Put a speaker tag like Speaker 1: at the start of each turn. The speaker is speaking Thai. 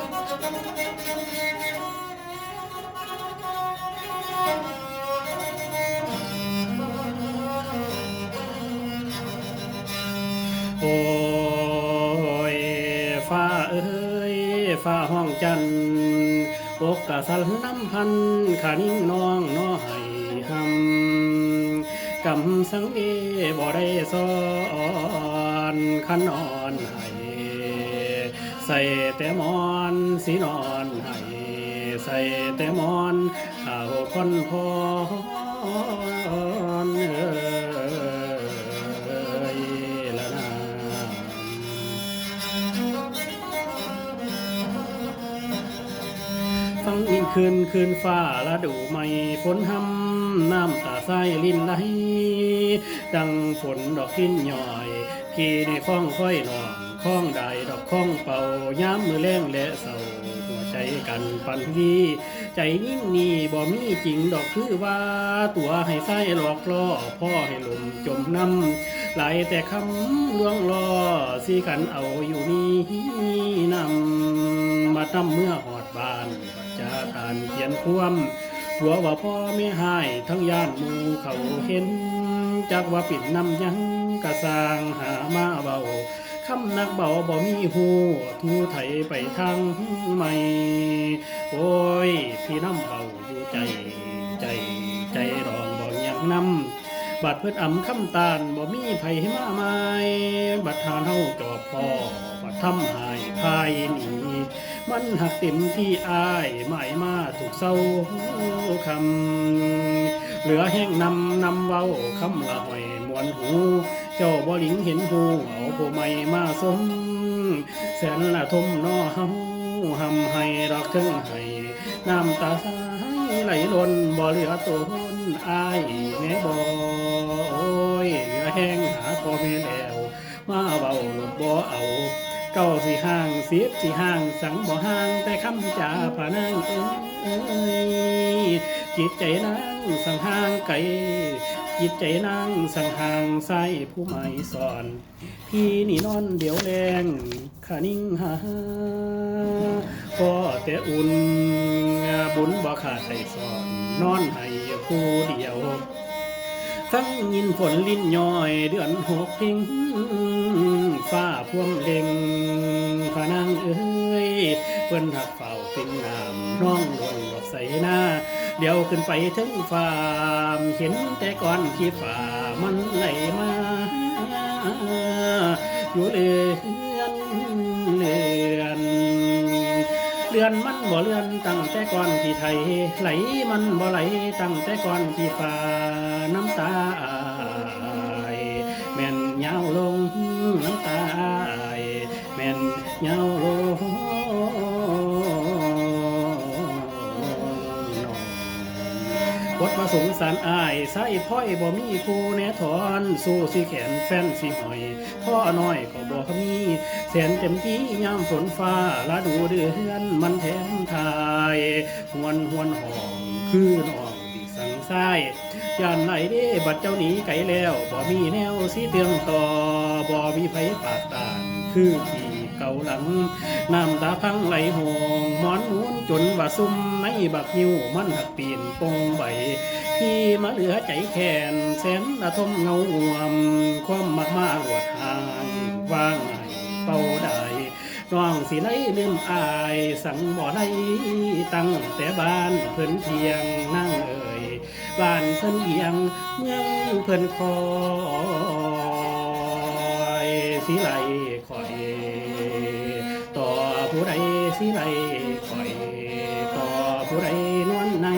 Speaker 1: โอ้ยฟ้าเอ้ยฟ้าห้องจันทร์อกกะสันลำพันขานิ่งน้องน้อให้หำกำสังเอบ่ได้สอนขันนอนให้ ใส่แต่มอนสีนอนให้ใส่แต่มอนข้าวคนพรเอ้ยละนาฟังอินคืนคืนฟ้าละดูไม่ฝนหำน้ำตาใสลินไหลดังฝนดอกทิ้นย่อย พี่ในคล้องค่อยนอน คล้องใดดอกคล้องเป่าย้ำมือแรงและเศร้าหัวใจกันปันวีใจยิ่งนี่บ่มีจริงดอกคือว่า ตัวให้ไส้หลอกล่อพ่อให้ลมจมน้ำไหลแต่คำลวงล่อสีกันเอาอยู่นี่นำมาทำเมื่อหอดบานจาตานเขียนความหัวว่าพ่อไม่หายทั้งย่านมูเขาเห็นจากว่าปิดน้ำยังกระสางหามาเบา คำนักเบาบ่มีหูทูไถไปทางใหม่ โอ้ย พี่น้ำเบาอยู่ใจใจใจรองบ่ยังนำบัดเพื่ออ่ำคำตาลบ่มีไผให้มาไม้บัดทานเฮาจอบพ่อบัดทำหายพายหนีมันหักเต็มที่อายไม่มาถูกเศร้าคำเหลือแห้งนำนำเว้าคำละหอย วนหู เจ้าบ่หลิงเห็นหูเอาผู้ใหม่มาสมแสนละทมน้อเฮาหำให้รักถึงให้น้ำตาไหลล้นบ่เหลือตนอายแม่บ่โอ้ยเหลือแห้งหาพ่อแม่แล้วมาเบาหลบบ่เอาเก้าสี่ห้างสิบสี่ห้างสังบ่ห้างแต่คำจาผานางเอ้ยจิตใจนางสังห่างไกล จิตใจนางสังห่างใส่ผู้ไม่สอน พี่นี่นอนเดี๋ยวแรงขานิ่งหาก็แต่อุ่นบุญบ่ขาดใจสอน นอนให้ผู้เดียวฟังยินฝนลิ้นย้อยเดือนหกพิงฟ้าพวมเล็งพานางเอ้ยเพิ่นหักเฝ้าเป็นน้ำน้องลงดอกใสหน้า เดี๋ยวขึ้นไปถึงฟามเห็นแต่ก่อนที่ฝ่ามันไหลมา อยู่เรือนเรือนเรือนมันบ่เรือนตั้งแต่ก่อนที่ไทย ไหลมันบ่ไหลตั้งแต่ก่อนที่ฟ้าน้ำตาแม่นยาวลงน้ำตาแม่นยาวลง บทมาสงสารอายใส่พ่อยบ่มีคู่แน่ถอนสู้สิแขนแฟนสิหอย พ่อน้อยก็บ่มีแสนเต็มที่ยามฝนฟ้าละดูเดือนมันแถมทายหวนหวนหอมคือน้องที่สังสายานไหนเด้บัดเจ้าหนีไกลแล้วบ่มีแนวสิเตืองต่อบ่มีไผปากตานคือที่ เก่าหลัง น้ำตาพังไหลหงหมอนหมุนจนว่าซุ่มในบักหิวมันหักปีนปงใบพี่มาเหลือใจแค้นแสนละทมเงาหวม ความมากมาหวดหางว่างให้เป่าได้น้องสิไลลืมอาย สั่งบ่ได้ตั้งแต่บ้านเพิ่นเทียงนั่งเอ่ยบ้านเพิ่นเอียงเมืองเพิ่นคอยสิไหลคอย สิไรคอยต่อผู้ไรนวลใน